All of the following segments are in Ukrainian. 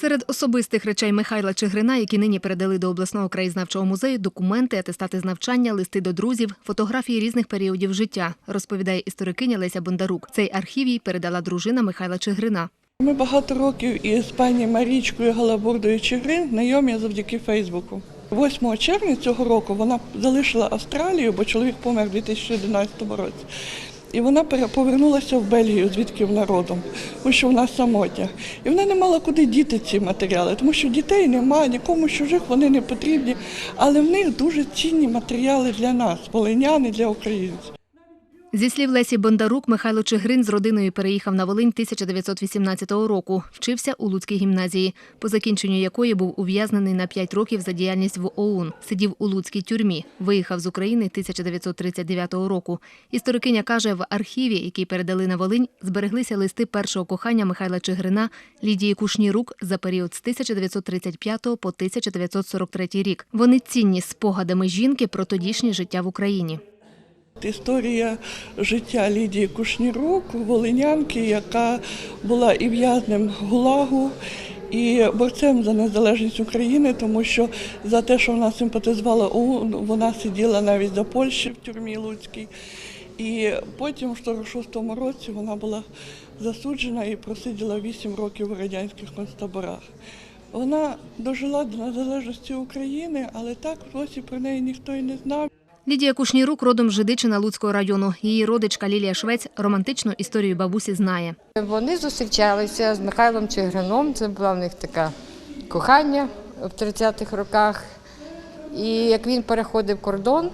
Серед особистих речей Михайла Чигрина, які нині передали до обласного краєзнавчого музею, документи, атестати з навчання, листи до друзів, фотографії різних періодів життя, розповідає історикиня Леся Бондарук. Цей архів їй передала дружина Михайла Чигрина. Ми багато років із пані Марічкою Галабурдою Чигрин знайомі завдяки Фейсбуку. 8 червня цього року вона залишила Австралію, бо чоловік помер у 2011 році. І вона повернулася в Бельгію, звідки вона родом, тому що вона самотня. І вона не мала куди діти ці матеріали, тому що дітей немає, нікому чужих вони не потрібні. Але в них дуже цінні матеріали для нас, волиняни, для українців. Зі слів Лесі Бондарук, Михайло Чигрин з родиною переїхав на Волинь 1918 року. Вчився у Луцькій гімназії, по закінченню якої був ув'язнений на 5 років за діяльність в ОУН. Сидів у Луцькій тюрмі. Виїхав з України 1939 року. Історикиня каже, в архіві, який передали на Волинь, збереглися листи першого кохання Михайла Чигрина Лідії Кушнірук за період з 1935 по 1943 рік. Вони цінні спогадами жінки про тодішнє життя в Україні. Історія життя Лідії Кушнірук, волинянки, яка була і в'язнем ГУЛАГу, і борцем за незалежність України, тому що за те, що вона симпатизувала ОУН, вона сиділа навіть за Польщі в тюрмі Луцькій. І потім, в 46-му році, вона була засуджена і просиділа 8 років у радянських концтаборах. Вона дожила до незалежності України, але так в Росі про неї ніхто і не знав. Лідія Кушнірук родом Жидичина Луцького району. Її родичка Лілія Швець романтичну історію бабусі знає. Вони зустрічалися з Михайлом Чигрином. Це була в них така кохання в 30-х роках. І як він переходив кордон,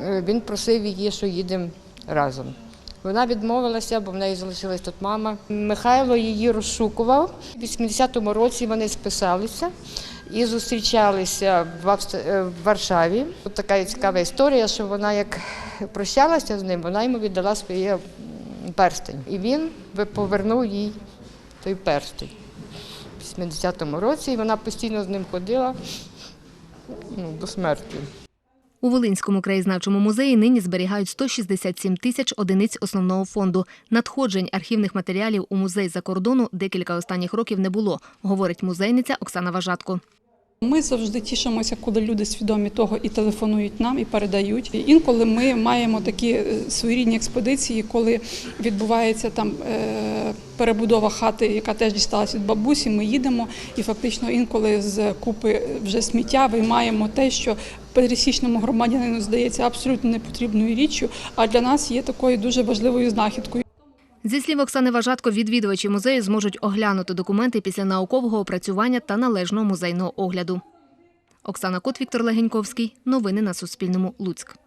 е, він просив її, що їдемо разом. Вона відмовилася, бо в неї залишилась тут мама. Михайло її розшукував. У 80-му році вони списалися і зустрічалися е, в Варшаві. Тут така цікава історія, що вона як прощалася з ним, вона йому віддала своє перстень. І він повернув їй той перстень в 80-му році, і вона постійно з ним ходила ну, до смерті. У Волинському краєзнавчому музеї нині зберігають 167 тисяч одиниць основного фонду. Надходжень архівних матеріалів у музей за кордону декілька останніх років не було, говорить музейниця Оксана Важатко. Ми завжди тішимося, коли люди свідомі того і телефонують нам, і передають. І інколи ми маємо такі е, своєрідні експедиції, коли відбувається там е, перебудова хати, яка теж дісталася від бабусі. Ми їдемо і фактично інколи з купи вже сміття виймаємо те, що пересічному громадянину здається абсолютно непотрібною річчю, а для нас є такою дуже важливою знахідкою. Зі слів Оксани Важатко, відвідувачі музею зможуть оглянути документи після наукового опрацювання та належного музейного огляду. Оксана Кот, Віктор Легеньковський. Новини на Суспільному. Луцьк.